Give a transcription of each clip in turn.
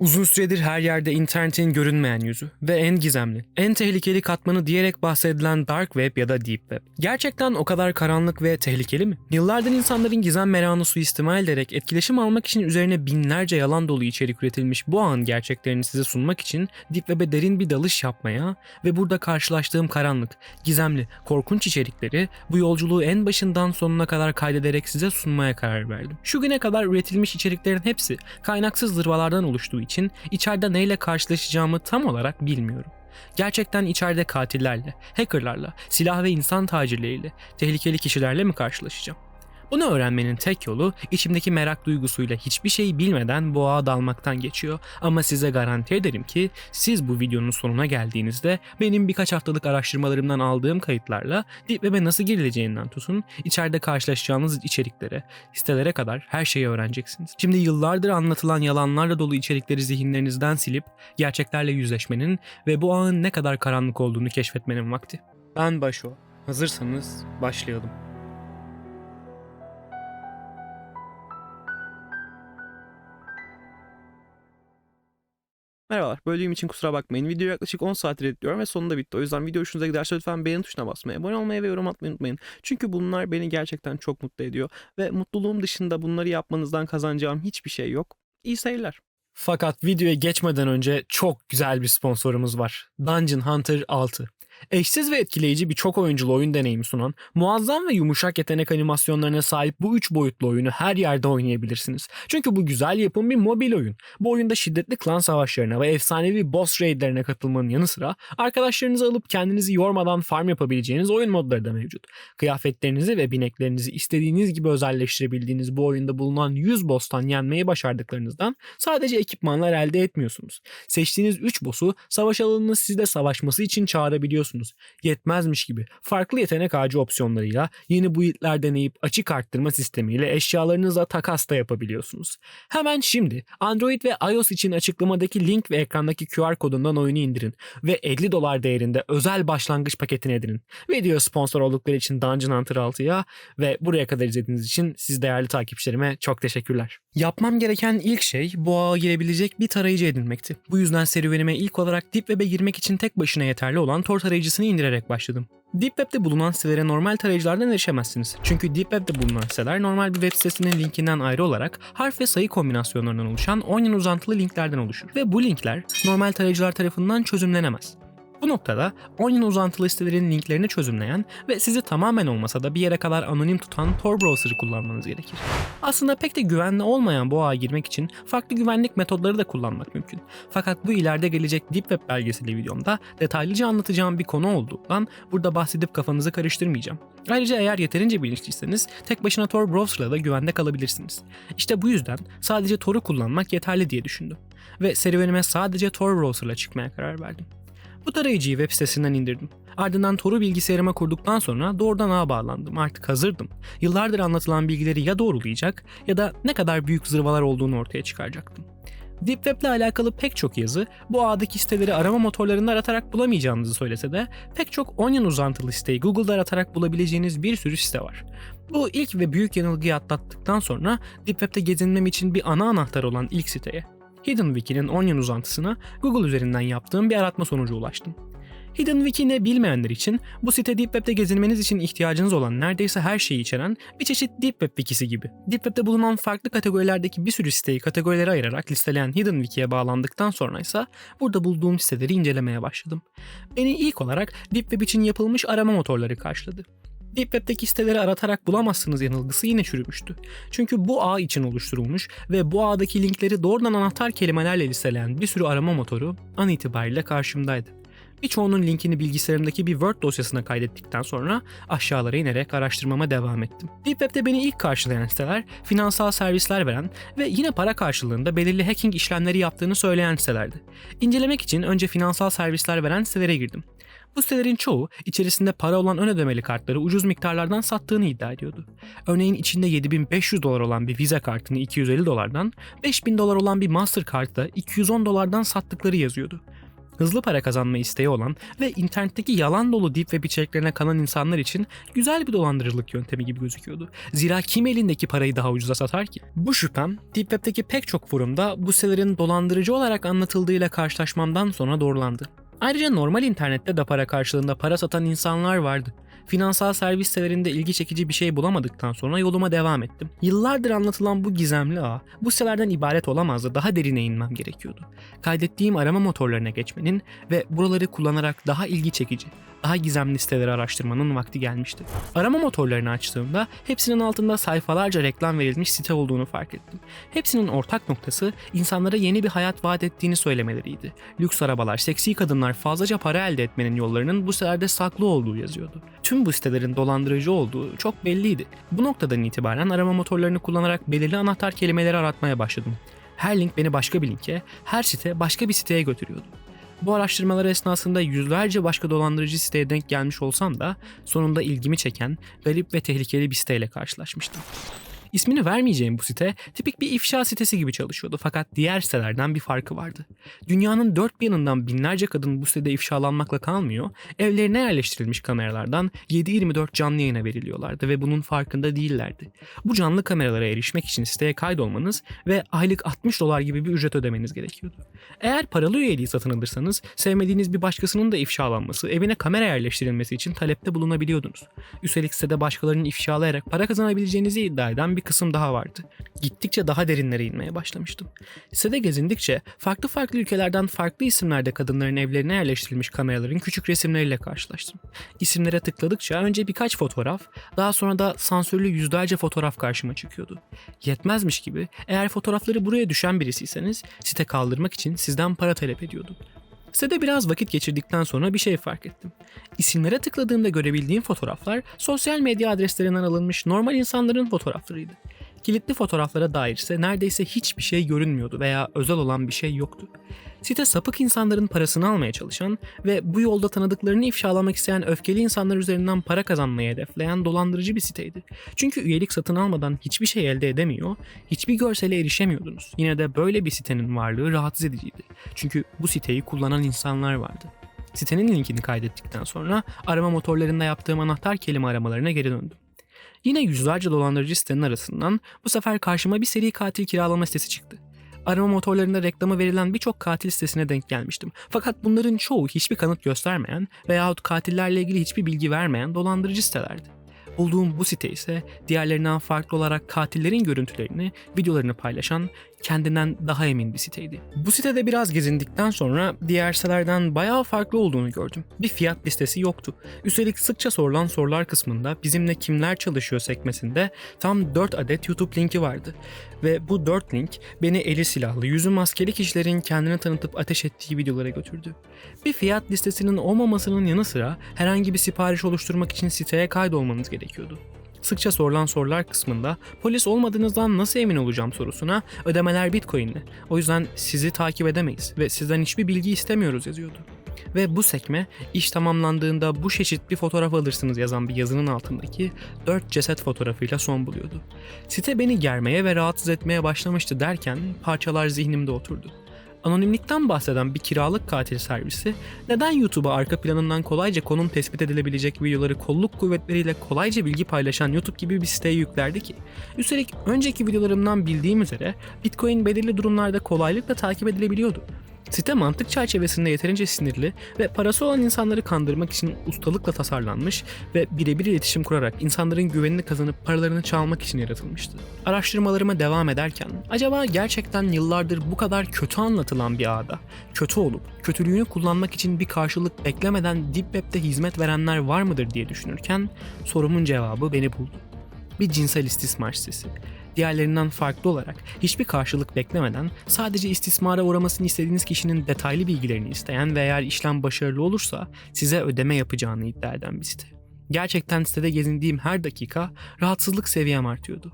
Uzun süredir her yerde internetin görünmeyen yüzü ve en gizemli, en tehlikeli katmanı diyerek bahsedilen Dark Web ya da Deep Web. Gerçekten o kadar karanlık ve tehlikeli mi? Yıllardır insanların gizem merakını suistimal ederek etkileşim almak için üzerine binlerce yalan dolu içerik üretilmiş bu ağın gerçeklerini size sunmak için Deep Web'e derin bir dalış yapmaya ve burada karşılaştığım karanlık, gizemli, korkunç içerikleri bu yolculuğu en başından sonuna kadar kaydederek size sunmaya karar verdim. Şu güne kadar üretilmiş içeriklerin hepsi kaynaksız zırvalardan oluştuğu için içeride neyle karşılaşacağımı tam olarak bilmiyorum. Gerçekten içeride katillerle, hackerlarla, silah ve insan tacirleriyle, tehlikeli kişilerle mi karşılaşacağım? Bunu öğrenmenin tek yolu içimdeki merak duygusuyla hiçbir şey bilmeden boğa dalmaktan geçiyor. Ama size garanti ederim ki siz bu videonun sonuna geldiğinizde benim birkaç haftalık araştırmalarımdan aldığım kayıtlarla Deep Web'e nasıl girileceğinden tutun, içeride karşılaşacağınız içeriklere, sitelere kadar her şeyi öğreneceksiniz. Şimdi yıllardır anlatılan yalanlarla dolu içerikleri zihinlerinizden silip gerçeklerle yüzleşmenin ve bu ağın ne kadar karanlık olduğunu keşfetmenin vakti. Ben Başo. Hazırsanız başlayalım. Merhabalar, böldüğüm için kusura bakmayın. Video yaklaşık 10 saat editliyorum ve sonunda bitti. O yüzden video hoşunuza giderse lütfen beğen tuşuna basmayı, abone olmayı ve yorum atmayı unutmayın. Çünkü bunlar beni gerçekten çok mutlu ediyor. Ve mutluluğum dışında bunları yapmanızdan kazanacağım hiçbir şey yok. İyi seyirler. Fakat videoya geçmeden önce çok güzel bir sponsorumuz var. Dungeon Hunter 6. Eşsiz ve etkileyici bir çok oyunculu oyun deneyimi sunan, muazzam ve yumuşak yetenek animasyonlarına sahip bu üç boyutlu oyunu her yerde oynayabilirsiniz. Çünkü bu güzel yapım bir mobil oyun. Bu oyunda şiddetli klan savaşlarına ve efsanevi boss raidlerine katılmanın yanı sıra arkadaşlarınızı alıp kendinizi yormadan farm yapabileceğiniz oyun modları da mevcut. Kıyafetlerinizi ve bineklerinizi istediğiniz gibi özelleştirebildiğiniz bu oyunda bulunan 100 boss'tan yenmeyi başardıklarınızdan sadece ekipmanlar elde etmiyorsunuz. Seçtiğiniz 3 boss'u savaş alanını sizde savaşması için çağırabiliyorsunuz yapıyorsunuz. Yetmezmiş gibi farklı yetenek ağacı opsiyonlarıyla yeni build'ler deneyip açık arttırma sistemiyle eşyalarınızla takas da yapabiliyorsunuz. Hemen şimdi Android ve iOS için açıklamadaki link ve ekrandaki QR kodundan oyunu indirin ve 50 dolar değerinde özel başlangıç paketini edinin. Video sponsor oldukları için Dungeon Hunter 6'ya ve buraya kadar izlediğiniz için siz değerli takipçilerime çok teşekkürler. Yapmam gereken ilk şey bu ağa girebilecek bir tarayıcı edinmekti. Bu yüzden serüvenime ilk olarak Deep Web'e girmek için tek başına yeterli olan Tor tarayıcısını indirerek başladım. Deep Web'de bulunan sitelere normal tarayıcılardan erişemezsiniz. Çünkü Deep Web'de bulunan siteler normal bir web sitesinin linkinden ayrı olarak harf ve sayı kombinasyonlarından oluşan onion uzantılı linklerden oluşur. Ve bu linkler normal tarayıcılar tarafından çözümlenemez. Bu noktada Onion uzantılı sitelerin linklerini çözümleyen ve sizi tamamen olmasa da bir yere kadar anonim tutan Tor browser'ı kullanmanız gerekir. Aslında pek de güvenli olmayan bu ağa girmek için farklı güvenlik metodları da kullanmak mümkün. Fakat bu ileride gelecek Deep Web belgeseli videomda detaylıca anlatacağım bir konu olduğundan burada bahsedip kafanızı karıştırmayacağım. Ayrıca eğer yeterince bilinçliyseniz tek başına Tor browser'la da güvende kalabilirsiniz. İşte bu yüzden sadece Tor'u kullanmak yeterli diye düşündüm. Ve serüvenime sadece Tor browser'la çıkmaya karar verdim. Bu tarayıcıyı web sitesinden indirdim. Ardından Tor'u bilgisayarıma kurduktan sonra doğrudan ağa bağlandım. Artık hazırdım. Yıllardır anlatılan bilgileri ya doğrulayacak ya da ne kadar büyük zırvalar olduğunu ortaya çıkaracaktım. Deep Web ile alakalı pek çok yazı bu ağdaki siteleri arama motorlarında aratarak bulamayacağınızı söylese de pek çok Onion uzantılı siteyi Google'da aratarak bulabileceğiniz bir sürü site var. Bu ilk ve büyük yanılgıyı atlattıktan sonra Deep Web'de gezinmem için bir ana anahtar olan ilk siteye Hidden Wiki'nin Onion uzantısına Google üzerinden yaptığım bir aratma sonucu ulaştım. Hidden Wiki ne bilmeyenler için bu site Deep Web'de gezinmeniz için ihtiyacınız olan neredeyse her şeyi içeren bir çeşit Deep Web wikisi gibi. Deep Web'de bulunan farklı kategorilerdeki bir sürü siteyi kategorilere ayırarak listeleyen Hidden Wiki'ye bağlandıktan sonra ise burada bulduğum siteleri incelemeye başladım. Beni ilk olarak Deep Web için yapılmış arama motorları karşıladı. Deep Web'deki siteleri aratarak bulamazsınız yanılgısı yine çürümüştü. Çünkü bu ağ için oluşturulmuş ve bu ağdaki linkleri doğrudan anahtar kelimelerle listeleyen bir sürü arama motoru an itibariyle karşımdaydı. Birçoğunun linkini bilgisayarımdaki bir Word dosyasına kaydettikten sonra aşağılara inerek araştırmama devam ettim. Deep Web'de beni ilk karşılayan siteler finansal servisler veren ve yine para karşılığında belirli hacking işlemleri yaptığını söyleyen sitelerdi. İncelemek için önce finansal servisler veren sitelere girdim. Bu sitelerin çoğu içerisinde para olan ön ödemeli kartları ucuz miktarlardan sattığını iddia ediyordu. Örneğin içinde 7500 dolar olan bir Visa kartını 250 dolardan, 5000 dolar olan bir Mastercard'ı da 210 dolardan sattıkları yazıyordu. hızlı para kazanma isteği olan ve internetteki yalan dolu deep web içeriklerine kanan insanlar için güzel bir dolandırıcılık yöntemi gibi gözüküyordu. Zira kim elindeki parayı daha ucuza satar ki? Bu şüphem deep web'teki pek çok forumda bu sitelerin dolandırıcı olarak anlatıldığıyla karşılaşmamdan sonra doğrulandı. Ayrıca normal internette de para karşılığında para satan insanlar vardı. Finansal servis sitelerinde ilgi çekici bir şey bulamadıktan sonra yoluma devam ettim. Yıllardır anlatılan bu gizemli ağ, bu sitelerden ibaret olamazdı, daha derine inmem gerekiyordu. Kaydettiğim arama motorlarına geçmenin ve buraları kullanarak daha ilgi çekici, daha gizemli siteleri araştırmanın vakti gelmişti. Arama motorlarını açtığımda hepsinin altında sayfalarca reklam verilmiş site olduğunu fark ettim. Hepsinin ortak noktası insanlara yeni bir hayat vaat ettiğini söylemeleriydi. Lüks arabalar, seksi kadınlar fazlaca para elde etmenin yollarının bu sitelerde saklı olduğu yazıyordu. Tüm bu sitelerin dolandırıcı olduğu çok belliydi. Bu noktadan itibaren arama motorlarını kullanarak belirli anahtar kelimeleri aratmaya başladım. Her link beni başka bir linke, her site başka bir siteye götürüyordu. Bu araştırmalar esnasında yüzlerce başka dolandırıcı siteye denk gelmiş olsam da sonunda ilgimi çeken garip ve tehlikeli bir siteyle karşılaşmıştım. İsmini vermeyeceğim bu site tipik bir ifşa sitesi gibi çalışıyordu fakat diğer sitelerden bir farkı vardı. Dünyanın dört bir yanından binlerce kadın bu sitede ifşalanmakla kalmıyor, evlerine yerleştirilmiş kameralardan 7-24 canlı yayına veriliyorlardı ve bunun farkında değillerdi. Bu canlı kameralara erişmek için siteye kaydolmanız ve aylık 60 dolar gibi bir ücret ödemeniz gerekiyordu. Eğer paralı üyeliği satın alırsanız sevmediğiniz bir başkasının da ifşalanması, evine kamera yerleştirilmesi için talepte bulunabiliyordunuz. Üstelik sitede başkalarının ifşalayarak para kazanabileceğinizi iddia eden bir kısım daha vardı. Gittikçe daha derinlere inmeye başlamıştım. Sitede gezindikçe farklı farklı ülkelerden farklı isimlerde kadınların evlerine yerleştirilmiş kameraların küçük resimleriyle karşılaştım. İsimlere tıkladıkça önce birkaç fotoğraf, daha sonra da sansürlü yüzlerce fotoğraf karşıma çıkıyordu. Yetmezmiş gibi eğer fotoğrafları buraya düşen birisiyseniz site kaldırmak için sizden para talep ediyordu. Sitede biraz vakit geçirdikten sonra bir şey fark ettim. İsimlere tıkladığımda görebildiğim fotoğraflar sosyal medya adreslerinden alınmış normal insanların fotoğraflarıydı. Kilitli fotoğraflara dair ise neredeyse hiçbir şey görünmüyordu veya özel olan bir şey yoktu. Site sapık insanların parasını almaya çalışan ve bu yolda tanıdıklarını ifşalamak isteyen öfkeli insanlar üzerinden para kazanmayı hedefleyen dolandırıcı bir siteydi. Çünkü üyelik satın almadan hiçbir şey elde edemiyor, hiçbir görsele erişemiyordunuz. Yine de böyle bir sitenin varlığı rahatsız ediciydi. Çünkü bu siteyi kullanan insanlar vardı. Sitenin linkini kaydettikten sonra arama motorlarında yaptığım anahtar kelime aramalarına geri döndüm. Yine yüzlerce dolandırıcı sitenin arasından bu sefer karşıma bir seri katil kiralama sitesi çıktı. Arama motorlarında reklama verilen birçok katil sitesine denk gelmiştim. Fakat bunların çoğu hiçbir kanıt göstermeyen veyahut katillerle ilgili hiçbir bilgi vermeyen dolandırıcı sitelerdi. Bulduğum bu site ise diğerlerinden farklı olarak katillerin görüntülerini, videolarını paylaşan kendinden daha emin bir siteydi. Bu sitede biraz gezindikten sonra diğer sitelerden bayağı farklı olduğunu gördüm. Bir fiyat listesi yoktu. Üstelik sıkça sorulan sorular kısmında bizimle kimler çalışıyor sekmesinde tam 4 adet YouTube linki vardı. Ve bu 4 link beni eli silahlı, yüzü maskeli kişilerin kendini tanıtıp ateş ettiği videolara götürdü. Bir fiyat listesinin olmamasının yanı sıra herhangi bir sipariş oluşturmak için siteye kaydolmanız gerekiyordu. Sıkça sorulan sorular kısmında polis olmadığınızdan nasıl emin olacağım sorusuna ödemeler bitcoin'li. O yüzden sizi takip edemeyiz ve sizden hiçbir bilgi istemiyoruz yazıyordu. Ve bu sekme iş tamamlandığında bu çeşit bir fotoğraf alırsınız yazan bir yazının altındaki 4 ceset fotoğrafıyla son buluyordu. Site beni germeye ve rahatsız etmeye başlamıştı derken parçalar zihnimde oturdu anonimlikten bahseden bir kiralık katil servisi neden YouTube'a arka planından kolayca konum tespit edilebilecek videoları kolluk kuvvetleriyle kolayca bilgi paylaşan YouTube gibi bir siteye yüklerdi ki? Üstelik önceki videolarımdan bildiğim üzere Bitcoin belirli durumlarda kolaylıkla takip edilebiliyordu. Site mantık çerçevesinde yeterince sinirli ve parası olan insanları kandırmak için ustalıkla tasarlanmış ve birebir iletişim kurarak insanların güvenini kazanıp paralarını çalmak için yaratılmıştı. Araştırmalarıma devam ederken acaba gerçekten yıllardır bu kadar kötü anlatılan bir ağda, kötü olup kötülüğünü kullanmak için bir karşılık beklemeden Deep Web'de hizmet verenler var mıdır diye düşünürken sorumun cevabı beni buldu. Bir cinsel istismar sitesi diğerlerinden farklı olarak hiçbir karşılık beklemeden sadece istismara uğramasını istediğiniz kişinin detaylı bilgilerini isteyen ve eğer işlem başarılı olursa size ödeme yapacağını iddia eden bir site. Gerçekten sitede gezindiğim her dakika rahatsızlık seviyem artıyordu.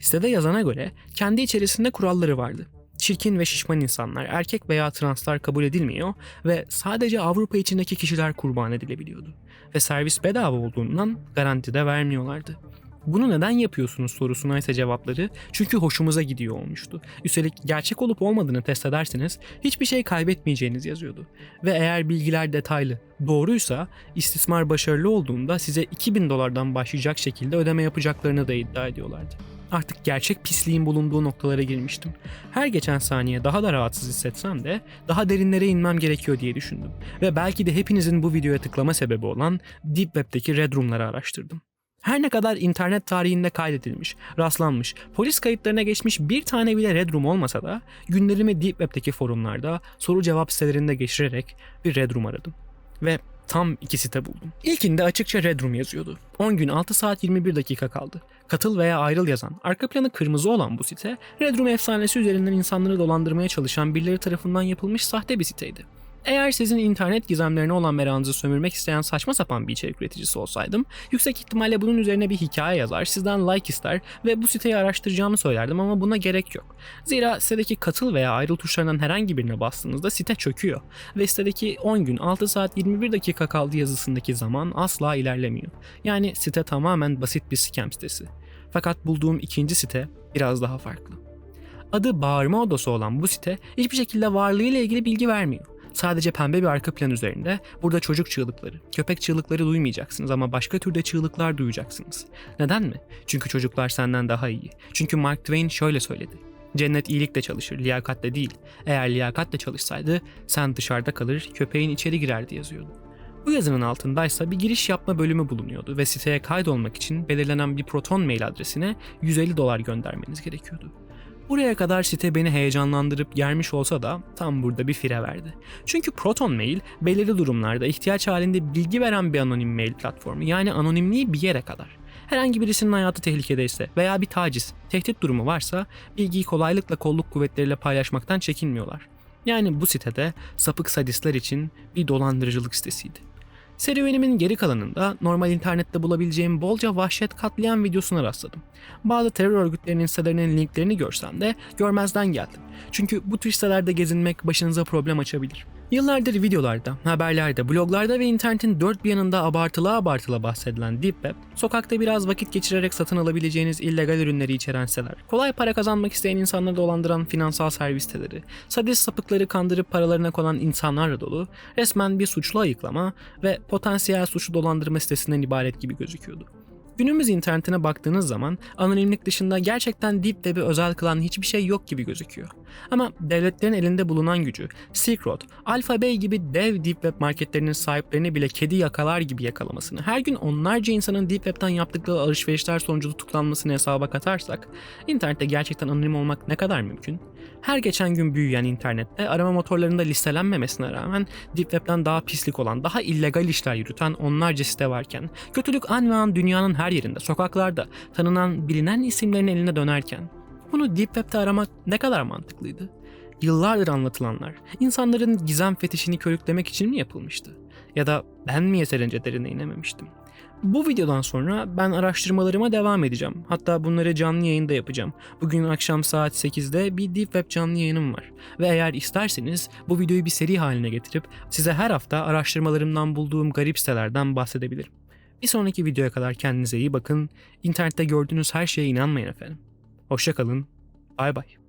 Sitede yazana göre kendi içerisinde kuralları vardı. Çirkin ve şişman insanlar, erkek veya translar kabul edilmiyor ve sadece Avrupa içindeki kişiler kurban edilebiliyordu. Ve servis bedava olduğundan garanti de vermiyorlardı. Bunu neden yapıyorsunuz sorusuna ise cevapları çünkü hoşumuza gidiyor olmuştu. Üstelik gerçek olup olmadığını test ederseniz hiçbir şey kaybetmeyeceğiniz yazıyordu. Ve eğer bilgiler detaylı, doğruysa istismar başarılı olduğunda size 2000 dolardan başlayacak şekilde ödeme yapacaklarını da iddia ediyorlardı. Artık gerçek pisliğin bulunduğu noktalara girmiştim. Her geçen saniye daha da rahatsız hissetsem de daha derinlere inmem gerekiyor diye düşündüm. Ve belki de hepinizin bu videoya tıklama sebebi olan Deep Web'deki Red Room'ları araştırdım. Her ne kadar internet tarihinde kaydedilmiş, rastlanmış, polis kayıtlarına geçmiş bir tane bile Red Room olmasa da günlerimi Deep Web'deki forumlarda soru cevap sitelerinde geçirerek bir Red Room aradım. Ve tam iki site buldum. İlkinde açıkça Red Room yazıyordu. 10 gün 6 saat 21 dakika kaldı. Katıl veya ayrıl yazan, arka planı kırmızı olan bu site, Red Room efsanesi üzerinden insanları dolandırmaya çalışan birileri tarafından yapılmış sahte bir siteydi. Eğer sizin internet gizemlerine olan merakınızı sömürmek isteyen saçma sapan bir içerik üreticisi olsaydım, yüksek ihtimalle bunun üzerine bir hikaye yazar, sizden like ister ve bu siteyi araştıracağımı söylerdim ama buna gerek yok. Zira sitedeki katıl veya ayrıl tuşlarından herhangi birine bastığınızda site çöküyor ve sitedeki 10 gün 6 saat 21 dakika kaldı yazısındaki zaman asla ilerlemiyor. Yani site tamamen basit bir scam sitesi. Fakat bulduğum ikinci site biraz daha farklı. Adı bağırma odası olan bu site hiçbir şekilde varlığıyla ilgili bilgi vermiyor. Sadece pembe bir arka plan üzerinde burada çocuk çığlıkları, köpek çığlıkları duymayacaksınız ama başka türde çığlıklar duyacaksınız. Neden mi? Çünkü çocuklar senden daha iyi. Çünkü Mark Twain şöyle söyledi. Cennet iyilikle çalışır, liyakatle değil. Eğer liyakatle çalışsaydı sen dışarıda kalır, köpeğin içeri girerdi yazıyordu. Bu yazının altındaysa bir giriş yapma bölümü bulunuyordu ve siteye kaydolmak için belirlenen bir proton mail adresine 150 dolar göndermeniz gerekiyordu. Buraya kadar site beni heyecanlandırıp germiş olsa da tam burada bir fire verdi. Çünkü Proton Mail belirli durumlarda ihtiyaç halinde bilgi veren bir anonim mail platformu yani anonimliği bir yere kadar. Herhangi birisinin hayatı tehlikedeyse veya bir taciz, tehdit durumu varsa bilgiyi kolaylıkla kolluk kuvvetleriyle paylaşmaktan çekinmiyorlar. Yani bu sitede sapık sadistler için bir dolandırıcılık sitesiydi. Serüvenimin geri kalanında normal internette bulabileceğim bolca vahşet katliam videosuna rastladım. Bazı terör örgütlerinin sitelerinin linklerini görsem de görmezden geldim. Çünkü bu tür sitelerde gezinmek başınıza problem açabilir. Yıllardır videolarda, haberlerde, bloglarda ve internetin dört bir yanında abartılı abartılı bahsedilen Deep Web, sokakta biraz vakit geçirerek satın alabileceğiniz illegal ürünleri içeren siteler, kolay para kazanmak isteyen insanları dolandıran finansal servis siteleri, sadist sapıkları kandırıp paralarına konan insanlarla dolu, resmen bir suçlu ayıklama ve potansiyel suçlu dolandırma sitesinden ibaret gibi gözüküyordu. Günümüz internetine baktığınız zaman anonimlik dışında gerçekten Deep Web'i özel kılan hiçbir şey yok gibi gözüküyor. Ama devletlerin elinde bulunan gücü, Silk Road, Alphabet gibi dev Deep Web marketlerinin sahiplerini bile kedi yakalar gibi yakalamasını, her gün onlarca insanın Deep Web'ten yaptıkları alışverişler sonucu tutuklanmasını hesaba katarsak, internette gerçekten anonim olmak ne kadar mümkün? Her geçen gün büyüyen internette arama motorlarında listelenmemesine rağmen Deep Web'den daha pislik olan, daha illegal işler yürüten onlarca site varken, kötülük an ve an dünyanın her yerinde, sokaklarda, tanınan, bilinen isimlerin eline dönerken, bunu Deep Web'de aramak ne kadar mantıklıydı? Yıllardır anlatılanlar, insanların gizem fetişini körüklemek için mi yapılmıştı? Ya da ben mi yeterince derine inememiştim? Bu videodan sonra ben araştırmalarıma devam edeceğim. Hatta bunları canlı yayında yapacağım. Bugün akşam saat 8'de bir Deep Web canlı yayınım var. Ve eğer isterseniz bu videoyu bir seri haline getirip size her hafta araştırmalarımdan bulduğum garip sitelerden bahsedebilirim. Bir sonraki videoya kadar kendinize iyi bakın. İnternette gördüğünüz her şeye inanmayın efendim. Hoşçakalın. Bay bay.